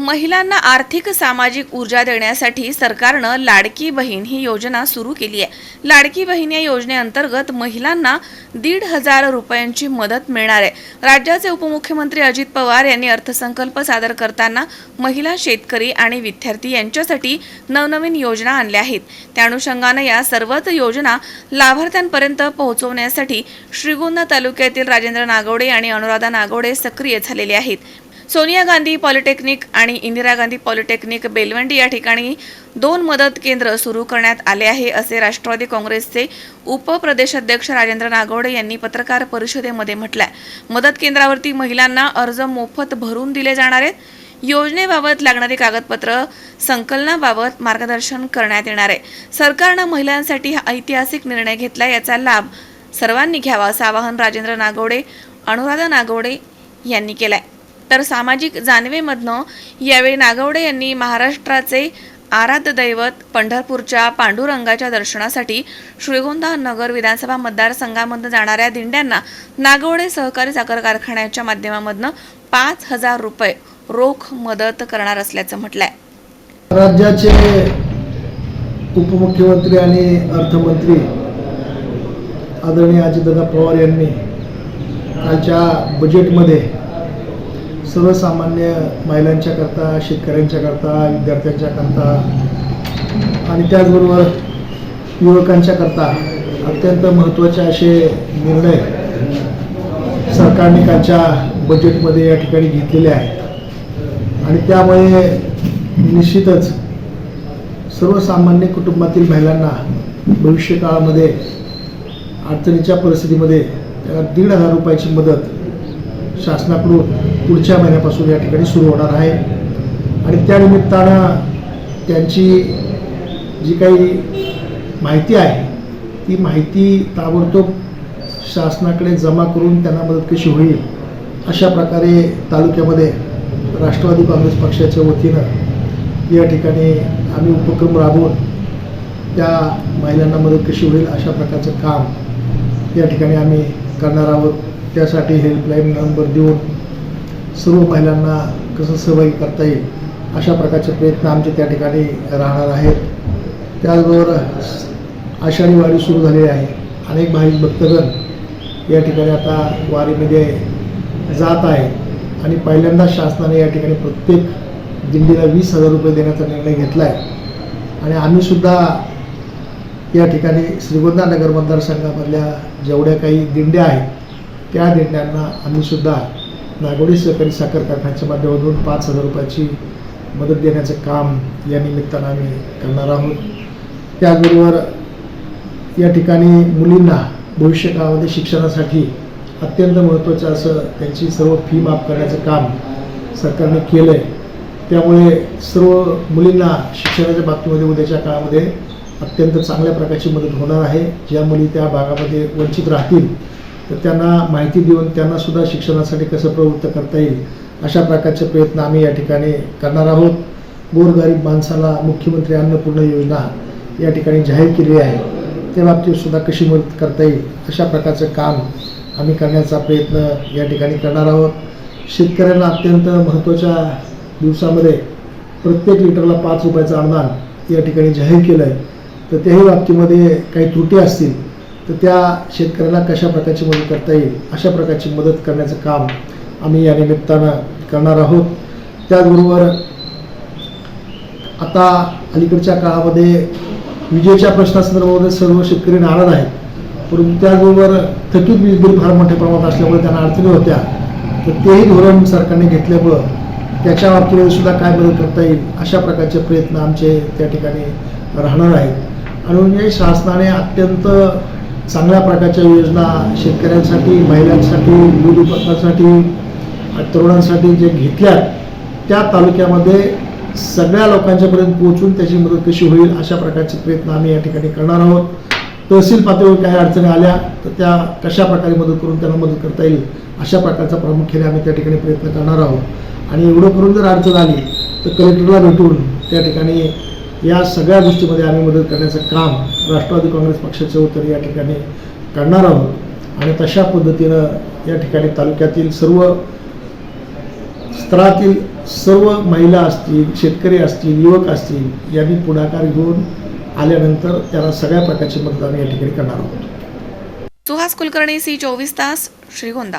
महिलांना आर्थिक सामाजिक ऊर्जा देण्यासाठी सरकारनं लाडकी बहीण ही योजना सुरू केली आहे. लाडकी बहीण या योजनेअंतर्गत महिलांना दीड हजार रुपयांची मदत मिळणार आहे. राज्याचे उपमुख्यमंत्री अजित पवार यांनी अर्थसंकल्प सादर करताना महिला शेतकरी आणि विद्यार्थी यांच्यासाठी नवनवीन योजना आणल्या आहेत. त्या अनुषंगानं या सर्वच योजना लाभार्थ्यांपर्यंत पोहोचवण्यासाठी श्रीगोंदा तालुक्यातील राजेंद्र नागवडे आणि अनुराधा नागवडे सक्रिय झालेले आहेत. सोनिया गांधी पॉलिटेक्निक आणि इंदिरा गांधी पॉलिटेक्निक बेलवंडी या ठिकाणी दोन मदत केंद्र सुरू करण्यात आले आहे असे राष्ट्रवादी काँग्रेसचे उपप्रदेशाध्यक्ष राजेंद्र नागवडे यांनी पत्रकार परिषदेमध्ये म्हटलंय. मदत केंद्रावरती महिलांना अर्ज मोफत भरून दिले जाणार आहेत. योजनेबाबत लागणारी कागदपत्र संकलनाबाबत मार्गदर्शन करण्यात येणार आहे. सरकारनं महिलांसाठी हा ऐतिहासिक निर्णय घेतला याचा लाभ सर्वांनी घ्यावा असं आवाहन राजेंद्र नागवडे अनुराधा नागवडे यांनी केलंय. तर सामाजिक जानवेमधनं यावेळी नागवडे यांनी महाराष्ट्राचे आराध्य दैवत पंढरपूरच्या पांडुरंगाच्या दर्शनासाठी श्रीगोंदा नगर विधानसभा मतदारसंघामधून जाणाऱ्या दिंड्यांना नागवडे सहकारी साखर कारखान्याच्या माध्यमामधनं पाच हजार रुपये रोख मदत करणार असल्याचं म्हटलंय. राज्याचे उपमुख्यमंत्री आणि अर्थमंत्री आदरणीय अजितदादा पवार यांनी कालच्या बजेटमध्ये सर्वसामान्य महिलांच्या करता शेतकऱ्यांच्या करता विद्यार्थ्यांच्या करता आणि त्याचबरोबर युवकांच्या करता अत्यंत महत्त्वाचे असे निर्णय सरकारने कालच्या बजेटमध्ये या ठिकाणी घेतलेले आहेत. आणि त्यामुळे निश्चितच सर्वसामान्य कुटुंबातील महिलांना भविष्यकाळामध्ये अडचणीच्या परिस्थितीमध्ये त्याला दीड हजार रुपयाची मदत शासनाकडून पुढच्या महिन्यापासून या ठिकाणी सुरू होणार आहे. आणि त्यानिमित्तानं त्यांची जी काही माहिती आहे ती माहिती ताबडतोब शासनाकडे जमा करून त्यांना मदत कशी होईल अशा प्रकारे तालुक्यामध्ये राष्ट्रवादी काँग्रेस पक्षाच्या वतीनं या ठिकाणी आम्ही उपक्रम राबवून त्या महिलांना मदत कशी होईल अशा प्रकारचं काम या ठिकाणी आम्ही करणार आहोत. त्यासाठी हेल्पलाईन नंबर देऊन सर्व महिलांना कसं सहभागी करता येईल अशा प्रकारचे प्रयत्न आमचे त्या ठिकाणी राहणार आहेत. त्याचबरोबर आषाढी वारी सुरू झालेली आहे. अनेक भाविक भक्तगण या ठिकाणी आता वारीमध्ये जात आहे आणि पहिल्यांदा शासनाने या ठिकाणी प्रत्येक दिंडीला वीस हजार रुपये देण्याचा निर्णय घेतला आहे आणि आम्हीसुद्धा या ठिकाणी श्रीगोंदा नगर मतदारसंघामधल्या जेवढ्या काही दिंड्या आहेत त्या दिंड्यांना आम्हीसुद्धा नागोडी सहकारी साखर कारखान्याच्या माध्यमातून पाच हजार रुपयाची मदत देण्याचं काम या निमित्तानं आम्ही करणार आहोत. त्याचबरोबर या ठिकाणी मुलींना भविष्यकाळामध्ये शिक्षणासाठी अत्यंत महत्त्वाचं असं त्यांची सर्व फी माफ करण्याचं काम सरकारने केलं आहे त्यामुळे सर्व मुलींना शिक्षणाच्या बाबतीमध्ये उद्याच्या काळामध्ये अत्यंत चांगल्या प्रकारची मदत होणार आहे. ज्या मुली त्या भागामध्ये वंचित राहतील तर त्यांना माहिती देऊन त्यांनासुद्धा शिक्षणासाठी कसं प्रवृत्त करता येईल अशा प्रकारचे प्रयत्न आम्ही या ठिकाणी करणार आहोत. गोरगरीब माणसाला मुख्यमंत्री अन्नपूर्ण योजना या ठिकाणी जाहीर केली आहे. त्या बाबतीत सुद्धा कशी मदत करता येईल अशा प्रकारचं काम आम्ही करण्याचा प्रयत्न या ठिकाणी करणार आहोत. शेतकऱ्यांना अत्यंत महत्त्वाच्या दिवसामध्ये प्रत्येक लिटरला पाच रुपयाचं अनुदान या ठिकाणी जाहीर केलं आहे तर त्याही बाबतीमध्ये काही त्रुटी असतील तर त्या शेतकऱ्याला कशा प्रकारची मदत करता येईल अशा प्रकारची मदत करण्याचं काम आम्ही या निमित्तानं करणार आहोत. त्याचबरोबर आता अलीकडच्या काळामध्ये विजेच्या प्रश्नासंदर्भामध्ये सर्व शेतकरी नाराज आहेत. परंतु त्याचबरोबर थकीत वीज बिल फार मोठ्या प्रमाणात असल्यामुळे त्यांना अडचणी होत्या. तर तेही धोरण सरकारने घेतल्यामुळं त्याच्या बाबतीमध्ये सुद्धा काय मदत करता येईल अशा प्रकारचे प्रयत्न आमचे त्या ठिकाणी राहणार आहेत. आणि म्हणजे शासनाने अत्यंत चांगल्या प्रकारच्या योजना शेतकऱ्यांसाठी महिलांसाठी दूध उत्पादनासाठी तरुणांसाठी जे घेतल्या त्या तालुक्यामध्ये सगळ्या लोकांच्यापर्यंत पोहोचून त्याची मदत कशी होईल अशा प्रकारचे प्रयत्न आम्ही या ठिकाणी करणार आहोत. तहसील पातळीवर काही अडचणी आल्या तर त्या कशा प्रकारे मदत करून त्यांना मदत करता येईल अशा प्रकारचा प्रामुख्याने आम्ही त्या ठिकाणी प्रयत्न करणार आहोत. आणि एवढं करून जर अडचण आली तर कलेक्टरला भेटून त्या ठिकाणी या सगळ्या गोष्टीमध्ये आम्ही मदत करण्याचं काम राष्ट्रवादी काँग्रेस पक्षाच्या उत्तर या ठिकाणी करणार आहोत. आणि तशा पद्धतीनं या ठिकाणी तालुक्यातील सर्व स्तरातील सर्व महिला असतील शेतकरी असतील युवक असतील यांनी पुढाकार घेऊन आल्यानंतर त्यांना सगळ्या प्रकारची मदत आम्ही या ठिकाणी करणार आहोत. सुहास कुलकर्णी सी चोवीस तास श्रीगोंदा.